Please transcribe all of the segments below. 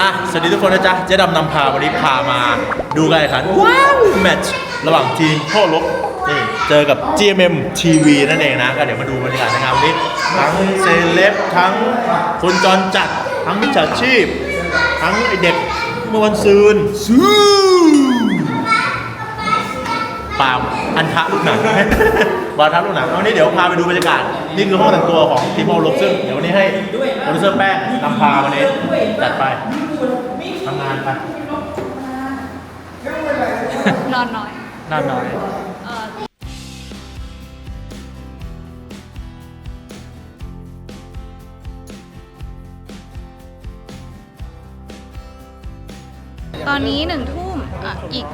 อะ สวัสดีทุกคนนะจ๊ะ เจ๊ดำนำพาวันนี้พามาดูกันอีกครั้งว้าวแมตช์ระหว่างทีมพ่อลบนี่เจอกับ GMM TV นั่นเองนะก็เดี๋ยวมาดูบรรยากาศในงานวันนี้ทั้งเซเลบทั้งคนจรจัด ทั้งมิจฉาชีพ ทั้งไอเด็กเมื่อวันซืนซูปาล์มอันทะลูกหนัง วาทะลูกหนังเอาวันนี้เดี๋ยวพาไปดูบรรยากาศนี่คือห้องแต่งตัวของทีมพ่อลบซึ่งเดี๋ยววันนี้ให้โปรดิวเซอร์แป้งนำพาวันนี้จัดไปทำงานไปนอนน้อย นอนน้อยเอ่อตอนนี้หนึ่งทุ่มอะอีก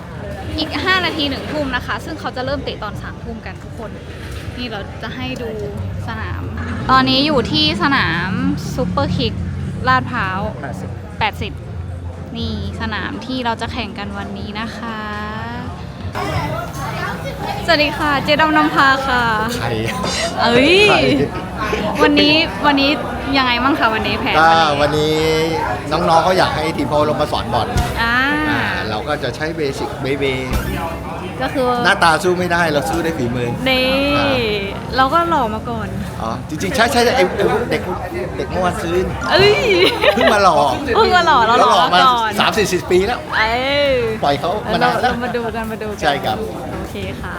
อีก 5 นาทีหนึ่งทุ่มนะคะ ซึ่งเขาจะเริ่มเตะตอน3ามทุ่มกันทุกคน นี่เราจะให้ดูสนาม ตอนนี้อยู่ที่สนามซูเปอร์คิกลาดพร้าว 80 นี่สนามที่เราจะแข่งกันวันนี้นะคะ สวัสดีค่ะ เจดำนำพาค่ะ ใครเอ้ยใครวันนี้วันนี้ยังไงบ้างคะวันนี้แผนก็วันนี้วันนี้น้องๆเขาอยากให้ทีมโพลงมาสอนบอลอ่าอ่าเรา ก็จะใช้เบสิกเบเบก็คือหน้าตาสู้ไม่ได้เราสู้ได้วยฝีมือนี่อ่าเราก็หล่อมาก่อนอ๋อจริงๆใช่ใช่ไอ้ไอ้เด็กเด็กเมื่อวันซื้นเอ้ยเพิ่งมาหล่อเพิ่งมาหล่อเราหล่อมาก่อนสามสี่สิบปีแล้วเอ้ยปล่อยเขามาเรานานแล้วเรามาดูกันมาดูกันใช่ครับโอเคค่ะ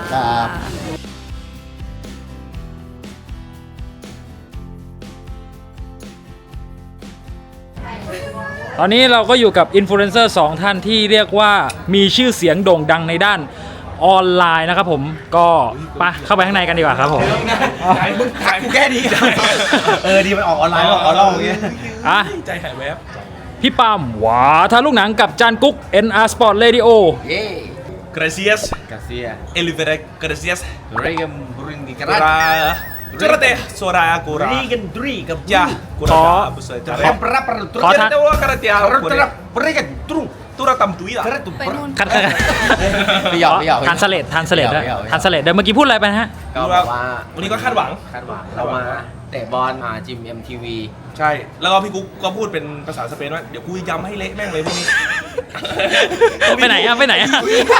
ตอนนี้เราก็อยู่กับอินฟลูเอนเซอร์สองท่านที่เรียกว่ามีชื่อเสียงโด่งดังในด้านออนไลน์นะครับผมก็ไปเข้าไปข้างในกันดีกว่าครับผมมึงขายกูแก้ดีเออดีมันออกออนไลน์ออกออนไลน์อย่างเงี้ยอะใจหายแวบพี่ปามหวาทาลูกหนังกับจานกุ๊ก NR Sport Radio Gracias Gracias. Elvira Gracias Regan Burundi Kura Kurate Sora Kura Regan Driga. Ya ขอ Kura Busa ขอ Para para ขอทัก Kurate Wa Karate Ya para Regan Tru. Tura Tam Tui La ไปนู่นคันไม่ยอมไม่ยอมทานสเลดทานสเลดด้วยไม่เอาไม่เอาทานสเลดเดี๋ยวเมื่อกี้พูดอะไรไปนะฮะก็บอกว่าวันนี้ก็คาดหวังคาดหวังเรามาเตะบอลอ่าจิม MTV ใช่ แล้วก็พี่กุ๊กก็พูดเป็นภาษาสเปนว่าเดี๋ยวกูยำให้เละแม่งเลยพวกนี้ไปไหนอะไปไหนอะ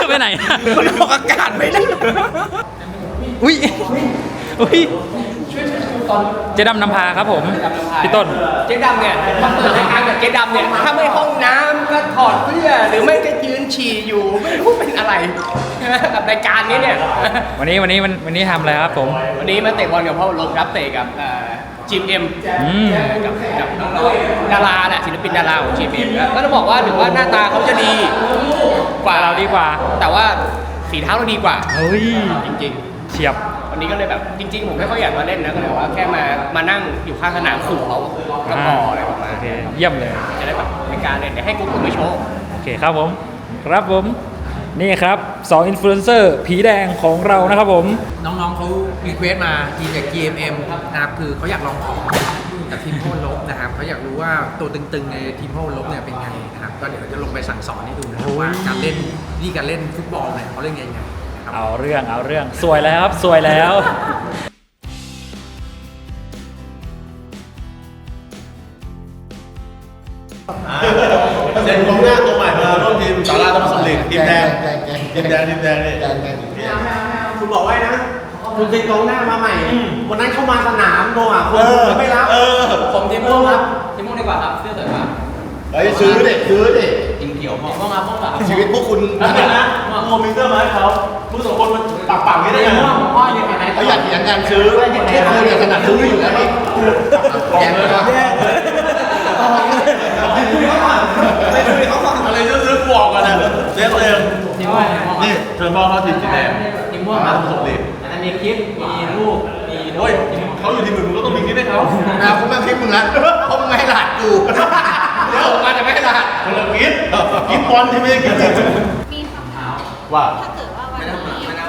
ไปไหนอะมันออกอากาศไม่ได้อุ้ย อุ้ยเจดำนำพาครับผมพี่ต้น เจ๊ดำเนี่ยพอเปิดรายการกับเจ๊ดำเนี่ยถ้าไม่ห้องน้ำก็ถอดเสื้อหรือไม่ก็ยืนฉี่อยู่ไม่รู้เป็นอะไร กับรายการนี้เนี่ย วันนี้วันนี้วันวันนี้ทำอะไรครับผม วันนี้มาเตะบอลกับพ่อลงรับเตะกับจิมเอ็มอืม กับกับน้องๆดาราแหละศิลปินดาราของจิมเอ็มก็ต้องบอกว่าถือว่าหน้าตาเขาจะดีกว่าเราดีกว่า แต่ว่าฝีเท้าเราดีกว่าเฮ้ยจริงเฉียบๆ วันนี้ก็เลยแบบจริง ๆ ผมไม่ค่อยอยากมาเล่นนะก็เลยว่าแค่มามานั่งอยู่ข้างสนามขู่เขาก็พออะไรประมาณโอเคนี้เยี่ยมเลย จะได้แบบเป็นการเล่นเดี๋ยวให้กุ๊กกุ๊กไปโชว์โอเคครับผม ครับผม นี่ครับสองอินฟลูเอนเซอร์ผีแดงของเรานะครับผม น้องๆเขารีเควสมาทีมจาก GMM นะครับคือเขาอยากลองของกับทีมโพลลบนะครับเขาอยากรู้ว่าตัวตึงๆในทีมโพลลบเนี่ยเป็นไงนะครับก็เดี๋ยวจะลงไปสั่งสอนให้ดูนะครับว่าการเล่นนี่การเล่นฟุตบอลเนี่ยเขาเล่นยังไงครับ เอาเรื่องเอาเรื่องสวยแล้วครับสวยแล้ว เซ็นกองหน้าตัวใหม่มาร่วมทีมสาราธรรมศาสตร์ลีกทีมแดงแดงแดงทีมแดงทีมแดงนี่แดงแดงคุณบอกไว้นะคุณเป็นกองหน้ามาใหม่วันนั้นเข้ามาสนามโดนอะคเอนอไม่รับเออผมทีมม่วงครับทีมม่วงดีกว่าครับเสื้อสวยมากเฮ้ยซื้อเด็กซื้อเด็กทีม เขียวเหมาะม่วงครับม่วงครับชีวิตพวกคุณนั่นแหละนะโมมิเตอร์มาให้เขาผู้สองคนมันปักปักนี่ได้ไงพ่อยังไงนะเขาอยากเถียงกันซื้อพวกคุณเนี่ยขนาดซื้ออยู่แล้วนี่แย่เลยนะไม่คุยเขาฟังอะไรซื้อๆบอกกันนะเจ๊ตัวเองทีมม่วงนี่เชิญพ่อเขาทีมสีแดงทีมม่วงมาครับธรรมศาสตร์ลีกอันนี้คลิปมีรูปมีโอ้ยเขาอยู่ทีมอื่นมึงก็ต้องมีคลิปให้เขานะคุณมาคลิปมึงละเพราะมึงไม่ให้หลาดกู เดี๋ยวมาจะไม่ให้หลาดคนละคลิปคลิปบอลที่ไม่ได้คลิปจริงมีคำถามว่า ถ้าเกิดว่าวันนี้ทีมเรา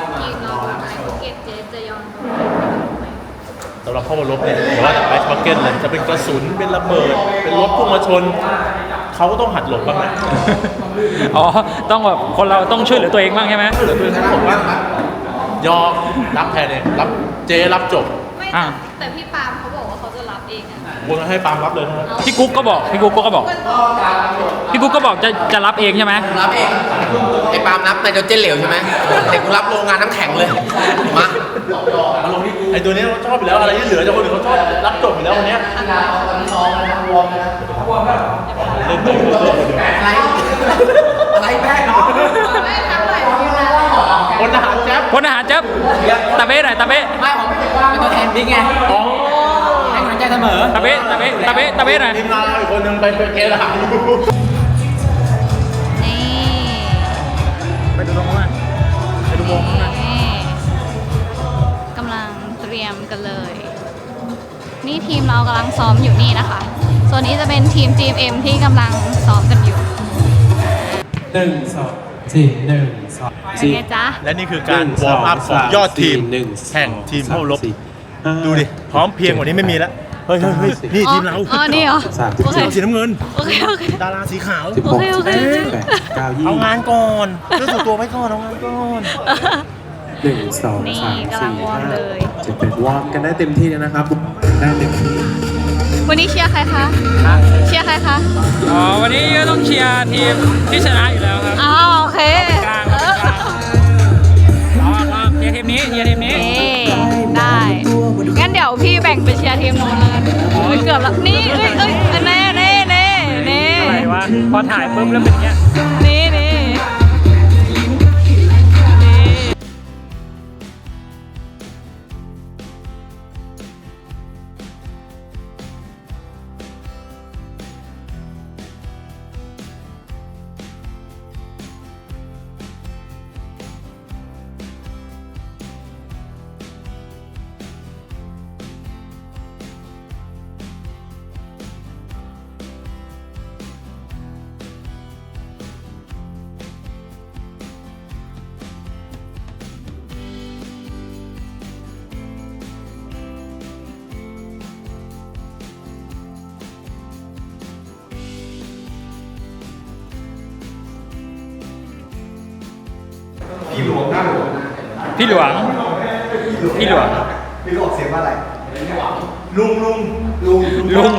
ไอซ์บุกเก็ตเจจะยอมไหมสำหรับพ่อบอลลบเนี่ยแต่ว่าไอซ์บักเก็ตเลยจะเป็นกระสุนเป็นระเบิด เป็นรถพุ่งมาชน เขาก็ต้องหัดหลบบ้างนะอ๋อ ต้องแบบคนเราต้องช่วยเหลือตัวเองบ้างใช่ไหมเหลือเพื่อนทั้งหมดว่างนะยอมรับแทนเองรับเจรับจบไม่อะแต่แต่พี่ปาล์มเขาบอกว่าเขาจะรั บเองอะวนให้ปาล์มรับเลยนะครับพี่กุ๊กก็บอกพี่กุ๊กก็บอกก็ก็บอกจะจะรับเองใช่ไหมรับเองไอ้ปาล์มรับไนโตรเจนเหลวใช่ไหมแต่กูรับโรงงานน้ำแข็งเลยมาไอตัวนี้เขาชอบอยู่แล้วอะไรที่เหลือจากคนอื่นเขาชอบรับจบอยู่แล้วคนเนี้ยเล่นไปเรื่อยๆอะไรอะไรแม่เนาะคนทหารแจ๊บพลทหารเจ๊บตะเบ้หน่อยตะเบ้ไม่ผมเป็นตัวแทนบิ๊กไง เสมอตะเบ้ตะเบ้ตะเบ้ตะเบ้หน่อยทีมงานเราอีกคนนึงไปเป็นเกณฑ์ทหารอยู่นี่ไปดูตรงนู้นนะไปดูวงนู้นนะนี่กำลังเตรียมกันเลย นี่ทีมเรากำลังซ้อมอยู่นี่นะคะ ส่วนนี้จะเป็นทีม GMM ที่กำลังซ้อมกันอยู่หนึ่งสองสี่หนึ่งสองเป็นไงจ๊ะ และนี่คือการวอร์มอัพของยอดทีมหนึ่งแห่งทีมเข้ารบ ดูดิ พร้อมเพรียงกว่านี้ไม่มีแล้ว เฮ้ยเฮ้ยเฮ้ยนี่ทีมเราอ๋อนี่เหรอ สามสิบโอเคสีน้ำเงิน โอเคโอเค ดาราสีขาว สิบหกโอเคโอเคสิบแปดเก้ายี่เอางานก่อนเรื่องส่วนตัวไว้ก่อนเอางานก่อนหนึ่งสองนี่สามกำลังสี่วอร์มห้าเลย เจ็ดแปดวอร์มกันได้เต็มที่เลยนะครับ ได้เต็มที่วันนี้เชียร์ใครคะ เชียร์ใครคะ อ๋อวันนี้ก็ต้องเชียร์ทีมที่ชนะอยู่แล้วครับอ้าวโอเคกลางกลางรอรอเชียร์ทีมนี้เชียร์ทีมนี้นี่ได้งั้น เดี๋ยวพี่แบ่งไปเชียร์ทีมนู้นแล้วกันเฮ้ยเกือบแล้วนี่เอ้ยเอ้ยเน่แน่แน่แน่อะไรวะพอถ่ายปุ๊บแล้วเป็นเงี้ย พี่หลวง พี่หลวงลุงลุงลุง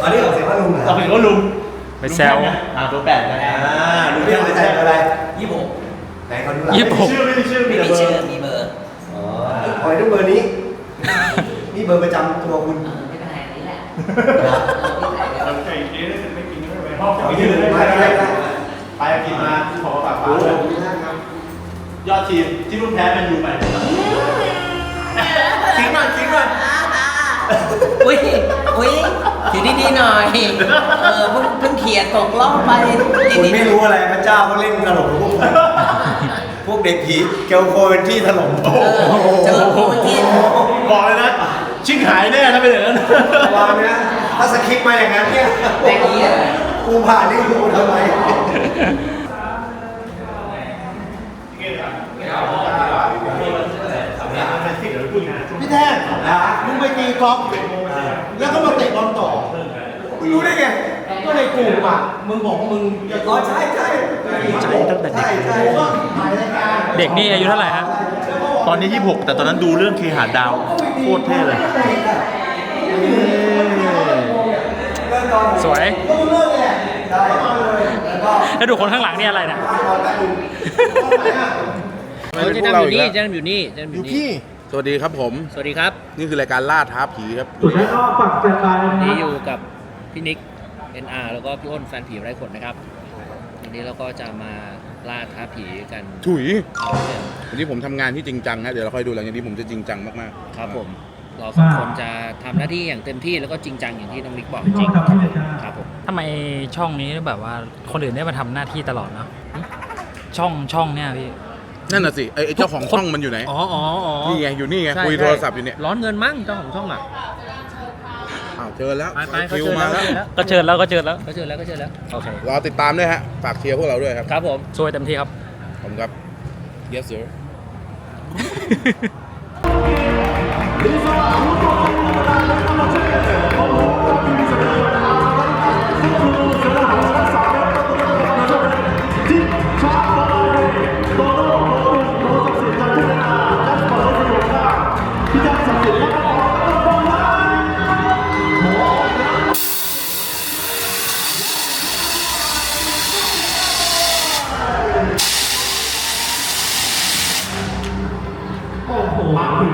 ตอนนี้ออกเสียงว่าลุงเหรอเราเห็นว่าลุงไปแซวลุงเนี่ยอ่าตัวแปดไงอ่าลุงเรียเนี่ยกยอะไรอะไรยี่หกไหนเขาดูหลังยี่สิบหกชื่อไม่มีชื่อมีแต่เบอร์มีเบอร์อ๋อคอยดูเบอร์นี้นี่เบอร์ประจำตัวคุณไม่เป็นไรนี่แหละไปที่เลยไม่ไม่ไม่ไปกินมาขอฝากฝากเล ยยอดทีมที่รุ่นแพ้แมันอยู่ไปทิ้งหน่อยทิ้งหน่อยอุ้ยอุ้ยถือดีๆหน่อย เออเพิ่งเพิ่งเขียนตกล่องไปคุณไม่รู้อะไรพระเจ้าเขาเล่นตลกกับพวกคุณพวกเด็กผีเกลโคเป็นที่ถล่มเออเจอโคจินบอกเลยนะ ชิงหายแน่ถ้าเป็นอย่างนั้นวางนะถ้าสคริปต์มาอย่างนั้นเนี่ยแต่นี้อะกูผ่านนี่กูทำไม พี่แทนมึง ไปตีกอล์ฟแล้วก็มาเตะบอลต่อมึงรู้ได้ไงก็ในกลุ่มอะมึงบอกว่ามึงอ๋อใช่ใช่ใช่ตั้งแต่เด็ก ใช่ใช่ก็ถ่ายรายการเด็กนี่อายุเท่าไหร่ฮะ ตอนนี้ 26 แต่ตอนนั้นดูเรื่องเคหาดาวโคตรเท่เลย สวย ก็มึงเลิกเลยใช่แล้วก็แล้วดูคนข้างหลังนี่อะไรเนี่ย ตอนแป๊บนึงจะดำอยู่นี่จะดำอยู่นี่จะดำอยู่นี่ สวัสดีครับผม สวัสดีครับ นี่คือรายการล่าท้าผีครับวันนี้อยู่กับพี่นิก NR แล้วก็พี่อ้นแฟนผีไร้ขนนะครับวันนี้เราก็จะมาล่าท้าผีกันถุยเอาเนี่ยวันนี้ผมทำงานที่จริงจังฮะเดี๋ยวเราค่อยดูหลังจากนี้ผมจะจริงจังมากๆ ครับผม เราสองคนจะทำหน้าที่อย่างเต็มที่แล้วก็จริงจังอย่างที่น้องนิกบอกจริงๆครับผมทำไมช่องนี้แบบว่าคนอื่นได้มาทำหน้าที่ตลอดเนาะช่องช่องเนี่ยพี่ นั่นน่ะสิไอ้ไอเจ้าของช่องมันอยู่ไหนอ๋ออ๋ออ๋อนี่ไงอยู่นี่ไงคุยโทรศัพท์อยู่เนี่ยร้อนเงินมั้งเจ้าของช่องอะเจอแล้วไปไปคิวมาแล้วก็เชิญแล้วก็เชิญแล้วก็าเจอแล้วก็าเจอแล้วโอเค รอติดตามด้วยฮะฝากเชียร์พวกเราด้วยครับครับผม ช่วยเต็มที่ครับ ผมครับ yes sir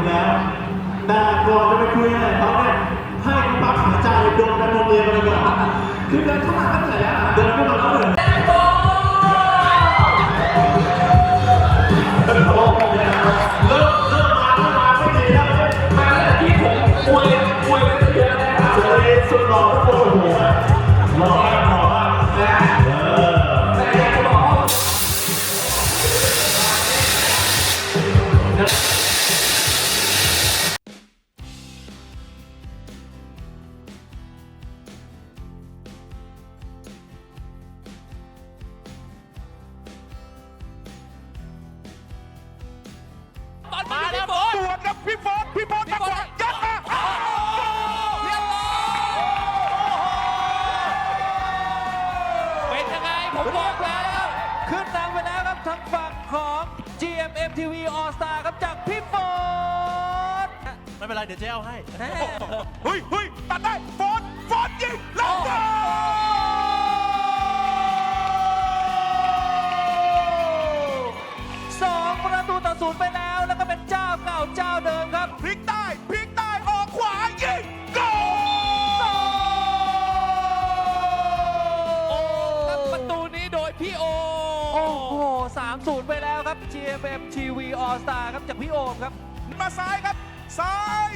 แล้ว แต่ก่อนจะไปคุยอะไรตอนนี้ให้ปั๊บหายใจโดนกัเนินเลยไปก่อนคือเดินเข้ามาตั้งแต่แล้วเดินไปมาแล้วเลย พี่โฟนพี่โฟนจังหวะยัดมาอ้าวเรียบร้อยเป็นยังไงผมบอกแล้วขึ้นนำไปแล้วครับทางฝั่งของ GMM TV All Star ครับจากพี่โฟนไม่เป็นไรเดี๋ยวเจ๊เอาให้ เฮ้ยเฮ้ยตัดได้โฟนโฟนยิงแล้วก็สองประตูต่อศูนย์ไปแเก่าเจ้าเดิมครับ พลิกใต้พลิกใต้ออกขวายิงโกโอ้ครับประตูนี้โดยพี่โอ โอ้โหสามศูนย์ไปแล้วครับ GMM TV All Star ครับจากพี่โอมครับ มาซ้ายครับ ซ้าย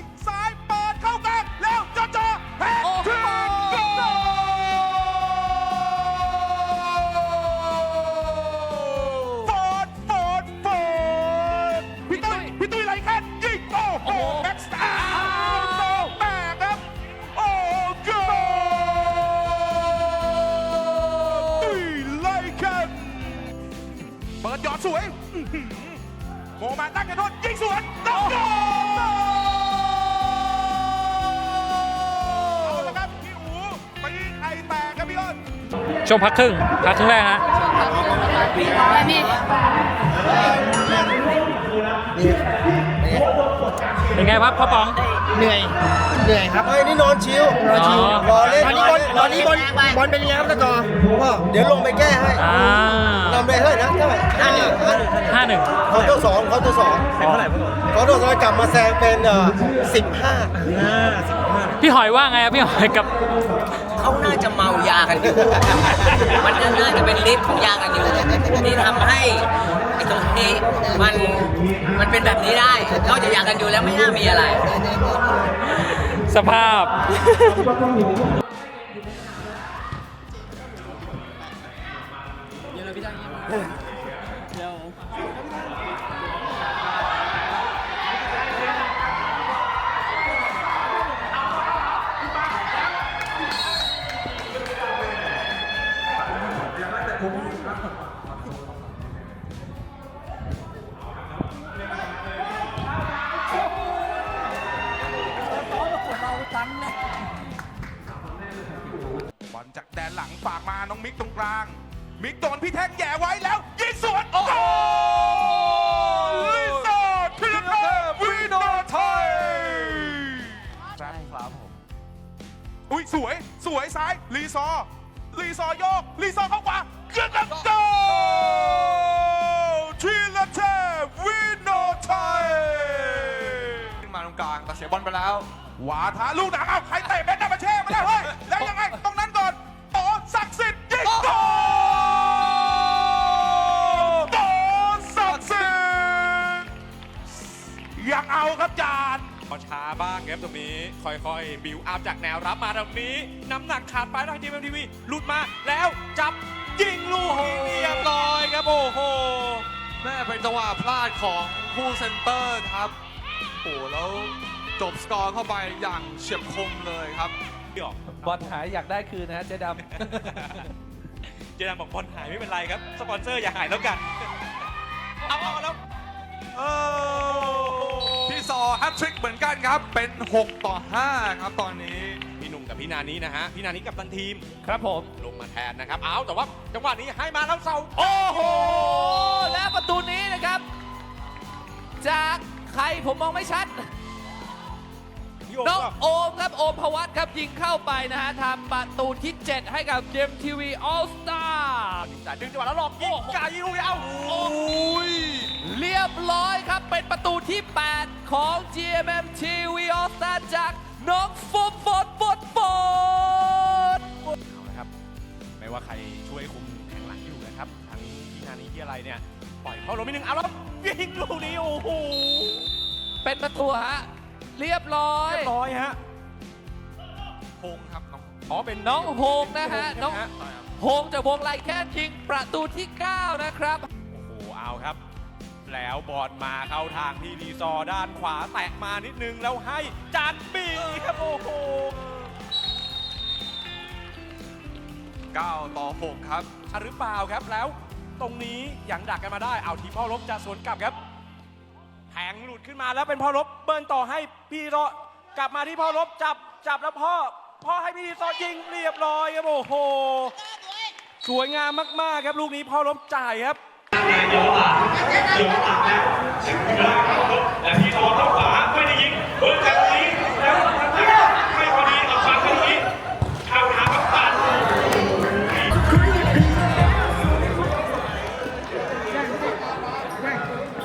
เปิดหยอดสวยอื้อหือโมมาตั้งกันโทษยิงสวนตั้งโกเอาละครับพี่อูตีไข่แตกครับพี่อ้น ช่วงพักครึ่ง พักครึ่งแรกฮะ และนี่เป็นไงครับพ่อป๋อง เหนื่อย เหนื่อยครับ เฮ้ยนี่นอนชิวนอนชิวอ๋อรอเล่นตอนนี้บอลตอนนี้บอลบอลเป็นยังไงครับตะกอพ่อเดี๋ยวลงไปแก้ให้อ่านำเลยเฮ้ยนะเท่าไหร่ห้าหนึ่งห้าหนึ่งห้าหนึ่งเขาตัวสองเขาตัวสองเป็นเท่าไหร่พ่อเขาตัวสองกลับมาแซงเป็นเอ่อสิบห้าสิบห้าพี่หอยว่าไงอะพี่หอยกับเขาน่าจะเมายากันอยู่มันน่าจะเป็นฤทธิ์ของยากันอยู่ที่ทำให้ไอ้ตรงนี้มันมันเป็นแบบนี้ได้นอกจากยากันอยู่แล้วไม่น่ามีอะไร สภาพ กตรงกลาง มิกโดนพี่แท็กแย่ไว้แล้ว ยิงสวนโอ้โหลิซ่าทีละเทพวีโนไทยใช่ครับผม อุ้ยสวยสวยซ้ายรีซอร์รีซอร์โยกรีซอร์เข้าขวาเกิดกันโกทีละเทพวีโนไทยขึ้นมาตรงกลางแต่เสียบอลไปแล้วหวาทาลูกหนังเอาใครเตะเบนดามานพอช้าบ้างครับตรงนี้ ค่อยๆ บิวอัพจากแนวรับมาตรงนี้ น้ำหนักขาดไปทางทีมทีวีหลุดมาแล้วจับยิงลูกนี้เรียบร้อยครับโอ้โหแม่เป็นจังหวะพลาดของผู้เซนเตอร์ครับโอ้โหแล้วจบสกอร์เข้าไปอย่างเฉียบคมเลยครับเดี๋ยวบอลหายอยากได้คืนนะฮะเจ๊ดเจดามบอกบอลหายไม่เป็นไรครับ สปอนเซอร์อย่าหายแล้วกัน ทริกเหมือนกันครับ เป็น 6 ต่อ 5 ครับตอนนี้ พี่หนุ่มกับพี่นานี้นะฮะ พี่นานี้กับตันทีมำครับผม ลงมาแทนนะครับ เอาแต่ว่าจังหวะนี้ให้มาแล้วเสาโอ้โห และประตูนี้นะครับ จากใครผมมองไม่ชัดพี่โอมน้องก็โอมครับ โอมพวัตครับ ยิงเข้าไปนะฮะทำประตูที่ 7 ให้กับเกมทีวี All Star แต่ดึงจังหวะแล้วหลอกยิงกายิงลูกยาวโอ้ย เรียบร้อยครับ เป็นประตูที่ 8 ของ GMM TV All Star จากน้องฟุตบอลฟุตบอลนะครับ ไม่ว่าใครช่วยคุมแทงหลังอยู่นะครับทั้งที่นานี้ที่อะไรเนี่ย ปล่อยเข้าลงนิดนึงเอาแล้วยิงลูกนี้ โอ้โห เป็นประตูฮะ เรียบร้อย เรียบร้อยฮะพงครับน้องอ๋อเป็นน้องโฮงนะฮะน้องใช่โฮงจากวงไลแค่ยิงประตูที่ 9 นะครับ แล้วบอลมาเข้าทางที่รีซอด้านขวาแตะมานิดนึงแล้วให้จานบีครับโอ้โห9ต่อ 6 ครับหรือเปล่าครับแล้วตรงนี้ยังดักกันมาได้ เอาทีพ่อรบจะสวนกลับครับแผงหลุดขึ้นมาแล้วเป็นพ่อรบเบิร์นต่อให้พี่รอกลับมาที่พ่อรบจับจับแล้วพ่อ พ่อให้พี่รอยิงเรียบร้อยครับโอ้โหสวยงามมากๆครับลูกนี้พ่อรบจ่ายครับ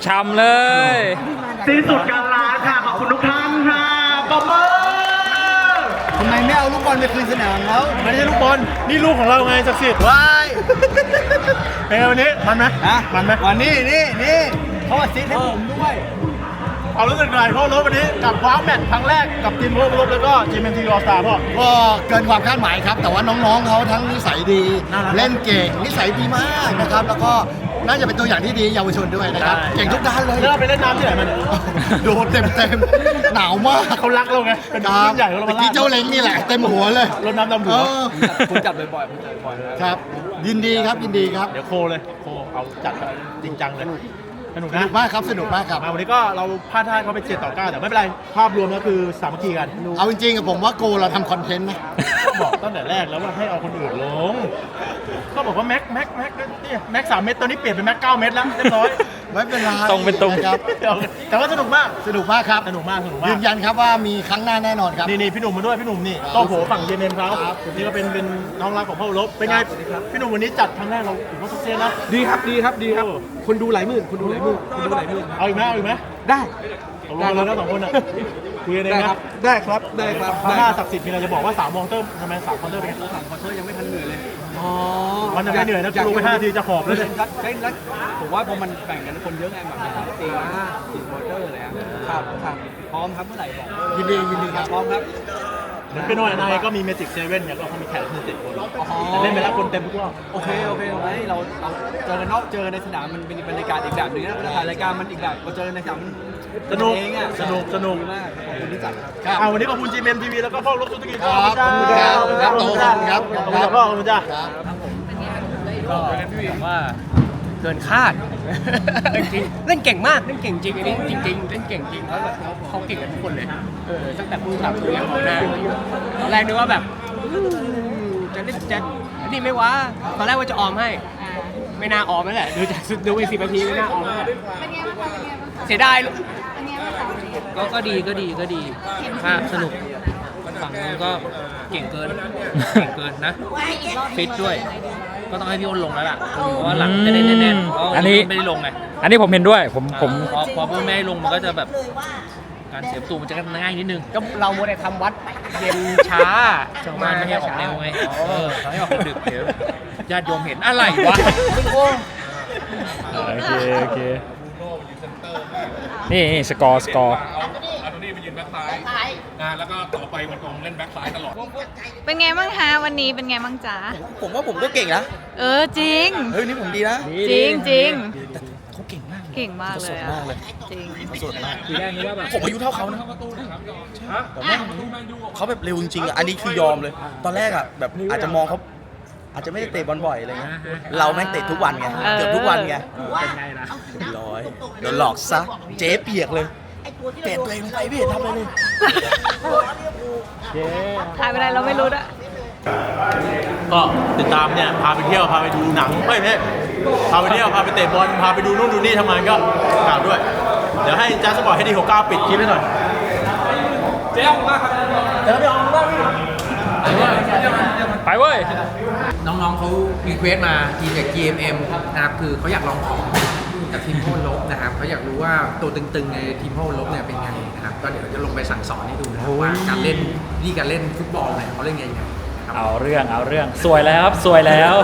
ช้ำเลย สิ้นสุดการลาค่ะ ขอบคุณทุกท่านค่ะปรบมือทำไมไม่เอาลูกบอลไปคืนสนามแล้วไม่ใช่ลูกบอล นี่ลูกของเราไงศักดิ์สิทธิ์วาย เป็นไงวันนี้มันไหมฮะมันไหมวันนี้นี่นี่เขาอาซิสให้ผมด้วยเอารู้สึกหน่อยพ่อรบวันนี้กับคว้าแมตช์ครั้งแรกกับทีมพ่อรบแล้วก็ทีมเอ็นทีออสตาพ่อ ก็เกินความคาดหมายครับ แต่ว่าน้องๆเขาทั้งนิสัยดี น่ารักเล่นเก่ง นิสัยดีมากนะครับ แล้วก็น่าจะเป็นตัวอย่างที่ดีเยาวชนด้วยนะครับเก่งทุกด้านเลยแล้วเราไปเล่นน้ำที่ไหนมาเนี่ยโดนเต็มเต็มๆ หนาวมากเขารักเราไงเป็นครัทีบมใหญ่ของเราเมื่อมากี้เจ้าเล้งนี่แหละเต็มหัวเลยรดน้ำดำหัเอวอผมจับบ่อยๆผมจับบ่อยๆครับ ยินดีครับยินดีครับ เดี๋ยวโคเลยโคเอาจัดแบบจริงจังเลยสนุกสนะนุกมากครับสนุกมากครับ มาวันนี้ก็เราพลาดท่าเขาไปเจ็ดต่อเก้าแต่ไม่เป็นไร ภาพรวมก็คือสามัคคีกันเอาจริงๆอะผมว่าโกเราทำคอนเทนต์นะก็บอกตั้งแต่แรกแล้วว่าให้เอาคนอื่นลง ก็บอกว่าแม็กแม็กแม็กนี่แม็กสามเม็ดตอนนี้เปลี่ยนเป็นแม็กเก้าเม็ดแล้วเรียบร้อย ไม่เป็นไรตรงเป็นตรงนะครับแต่ว่าสนุกมาก สนุกมากครับ สนุกมากสนุกมายืกนยันครับว่ามีครั้งหน้าแน่นอนครับ นี่นี่พี่หนุ่มมาด้วยพี่หนุ่มนี่โต้โผฝั่งเยเมนเขานี่ก็เป็นเป็นน้องรักของพ่อลบเป็นไงพี่หนุ่มวันนี้จัดครั้งแรกเราถือว่าสักเซนนะดีครับดีครับดีครับ คนดูหลายหมื่นคนดูหลายหมื่นคนดูหลายหมื่นเอาอีกไหมเอาอีกไหมได้ ตกลงกันแล้วนะสองคนอะคุยกันเองได้นะครับได้ครับได้ครับพระหน้าศักดิ์สิทธิ์มีอะไรจะบอกว่าสามมองเตอร์ทำไมสามคอนเตอร์เป็นไงสามคอนเทอร์ยังไม่ทันเหนื่อยเลยอ๋อ มันยังไม่เหนื่อยนะกูลงไปห้าทีจะหอบแล้วเนี่ยใช่แล้วผมว่าพอมันแบ่งกันคนเยอะไงแบบสี่ห้าสี่คอนเทอร์เลยอะครับครับพร้อมครับเมื่อไหร่บอกยินดียินดีครับพร้อมครับเหมือนเป็นโนนายก็มีเมจิกเซเว่นเนี่ยก็เขามีแขกถึงเจ็ดคนอ๋อแต่เล่นไปแล้วคนเต็มทุกรอบโอเคโอเคโอเคเราเราเจอกันนอกเจอในสนามมันเป็นบรรยากาศอีกแบบหนึงนะเวลาถ่ายรายการมันอีกแบบพอเจอในสนามมันสนุกเองอะสนุกสนุกดีมากขอบคุณที่จัดครับ เอาวันนี้ขอบคุณจีเอ็มทีวีแล้วก็พ่อรถสุตกิจครับขอบคุณครับครับขอบคุณครับขอบคุณครับพ่อขอบคุณจ้า ครับ ก็ผมว่าเกินคาดจริงๆเล่นเก่งมากเล่นเก่งจริงอันนี้จริงๆเล่นเก่งจริงแล้วแบบเขาเขาเก่งกันทุกคนเลยเออตั้งแต่ผู้สามตัวยังเขาหน้าตอนแรกนึกว่าแบบอืมจะเล่นจะอันนี่ไม่วะตอนแรกว่าจะออมให้ ไม่น่าออมนั่นแหละดูจากดูไปสิบนาทีไม่น่าออมนั่นแหละเป็นไงบ้างคะเป็นไงบ้างคะเสียดายเป็นไงบ้างคะวันนี้ก็ก็ดีก็ดีก็ดีภาพสนุกฝั่งนู้นก็เก่งเกินเก่งเกินนะฟิตด้วย ก็ต้องให้พี่อ้นลงแล้วล่ะเพราะว่าหลังจะได้แน่นๆเพราะอันนี้ ไม่ได้ลงไงอันนี้ผมเห็นด้วยผมผม พอพอพี่อ้นไม่ให้ลงมันก็จะแบบการเสียประตูมันจะง่ายนิดนึงก็เราโมได้ทำวัดเย็นช้าชาวบ้านไม่ให้ออกเร็วไงเออเขาให้ออกดึกๆเดี๋ยวญาติโยมเห็นอะไรวะโอเค โอเค นี่นี่สกอร์สกอร์ อันนี้ไปยืนแบ็คซ้าย นะแล้วก็ต่อไปมันคงเล่นแบ็คซ้ายตลอด เป็นไงบ้างคะวันนี้เป็นไงบ้างจ๊ะผมว่าผมก็เก่งนะ เออจริง เฮ้ยนี่ผมดีนะจริงจริงเขาเก่งมากเก่งมากเลยเขาสดอะมากเลยจริงเขาสดมาก ทีแรกนึกว่าแบบผมอายุเท่าเขานะแต่ว่าเขาแบบเร็วจริงๆอะ อันนี้คือยอมเลย ตอนแรกอะแบบอาจจะมองเขาอาจจะไม่ได้เตะบอลบ่อยอะไรเงี้ย เราแม่งเตะทุกวันไงเออเกือบทุกวันไงเป็นไงล่ะร้อยโดนหลอกซะ เจ๊เปียกเลย เปลี่ยนตัวเองลงไปพี่เห็นทำอะไรเลยถ่ายไปไหนเราไม่รู้ด้วยก็ติดตามเนี่ยพาไปเที่ยวพาไปดูหนังไม่ไม่พาไปเที่ยวพาไปเตะบอลพาไปดูนู่นดูนี่ทำงานก็กล่าวด้วย เดี๋ยวให้จ้าสปอร์ตให้ดีหกเก้าปิดคลิปให้หน่อยเจ๊ขอบคุณมากครับเดี๋ยวพี่อองได้พี่ไปเว้ยน้องๆเขารีเควสมาทีมจาก GMM นะครับคือเขาอยากลองของ กับทีมพ่อลบนะครับเขาอยากรู้ว่าตัวตึงๆในทีมพ่อลบเนี่ยเป็นไงนะครับก็เดี๋ยวจะลงไปสั่งสอนให้ดูนะครับว่าการเล่นวิธีการเล่นฟุตบอลเนี่ยเขาเล่นยังไงเอาเรื่องเอาเรื่องสวยแล้วครับสวยแล้ว